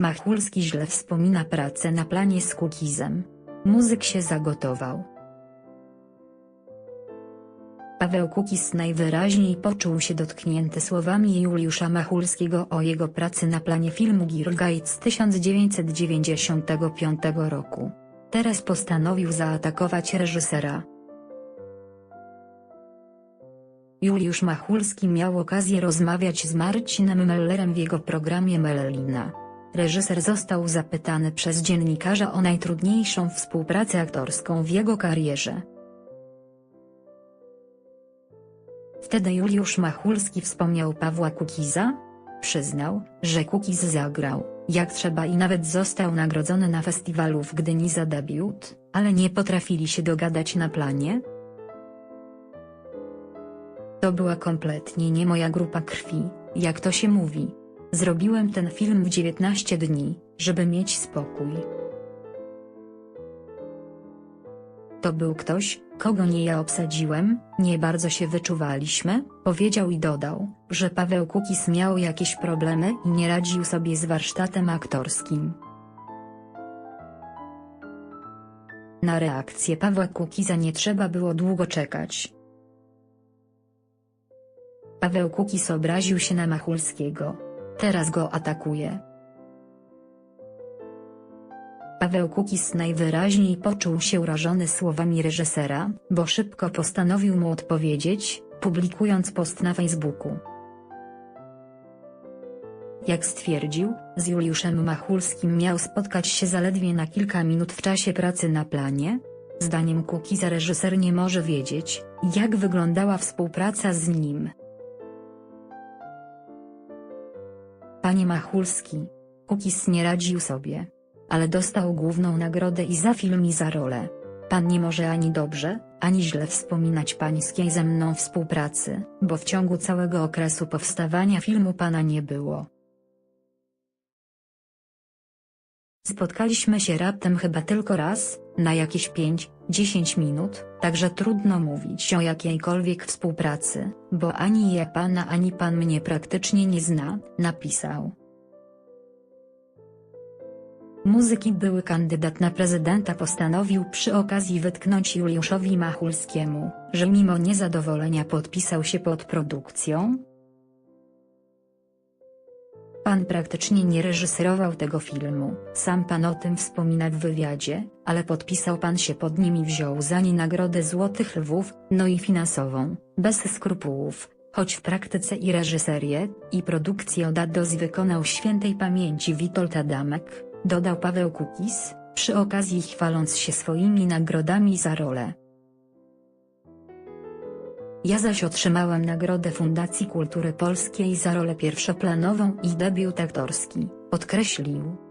Machulski źle wspomina pracę na planie z Kukizem. Muzyk się zagotował. Paweł Kukiz najwyraźniej poczuł się dotknięty słowami Juliusza Machulskiego o jego pracy na planie filmu Girgait z 1995 roku. Teraz postanowił zaatakować reżysera. Juliusz Machulski miał okazję rozmawiać z Marcinem Mellerem w jego programie Mellina. Reżyser został zapytany przez dziennikarza o najtrudniejszą współpracę aktorską w jego karierze. Wtedy Juliusz Machulski wspomniał Pawła Kukiza? Przyznał, że Kukiz zagrał, jak trzeba i nawet został nagrodzony na festiwalu w Gdyni za debiut, ale nie potrafili się dogadać na planie? To była kompletnie nie moja grupa krwi, jak to się mówi. Zrobiłem ten film w 19 dni, żeby mieć spokój. To był ktoś, kogo nie ja obsadziłem, nie bardzo się wyczuwaliśmy, powiedział i dodał, że Paweł Kukiz miał jakieś problemy i nie radził sobie z warsztatem aktorskim. Na reakcję Pawła Kukiza nie trzeba było długo czekać. Paweł Kukiz obraził się na Machulskiego. Teraz go atakuje. Paweł Kukiz najwyraźniej poczuł się urażony słowami reżysera, bo szybko postanowił mu odpowiedzieć, publikując post na Facebooku. Jak stwierdził, z Juliuszem Machulskim miał spotkać się zaledwie na kilka minut w czasie pracy na planie. Zdaniem Kukiza reżyser nie może wiedzieć, jak wyglądała współpraca z nim. Panie Machulski. Kukiz nie radził sobie. Ale dostał główną nagrodę i za film i za rolę. Pan nie może ani dobrze, ani źle wspominać pańskiej ze mną współpracy, bo w ciągu całego okresu powstawania filmu pana nie było. Spotkaliśmy się raptem chyba tylko raz, na jakieś 5-10 minut, także trudno mówić o jakiejkolwiek współpracy, bo ani ja pana ani pan mnie praktycznie nie zna, napisał. Muzyk i były kandydat na prezydenta postanowił przy okazji wytknąć Juliuszowi Machulskiemu, że mimo niezadowolenia podpisał się pod produkcją, Pan praktycznie nie reżyserował tego filmu, sam pan o tym wspomina w wywiadzie, ale podpisał pan się pod nim i wziął za nie nagrodę Złotych Lwów, no i finansową, bez skrupułów, choć w praktyce i reżyserię, i produkcję od A do Z wykonał świętej pamięci Witold Adamek, dodał Paweł Kukiz, przy okazji chwaląc się swoimi nagrodami za rolę. Ja zaś otrzymałem nagrodę Fundacji Kultury Polskiej za rolę pierwszoplanową i debiut aktorski, podkreślił.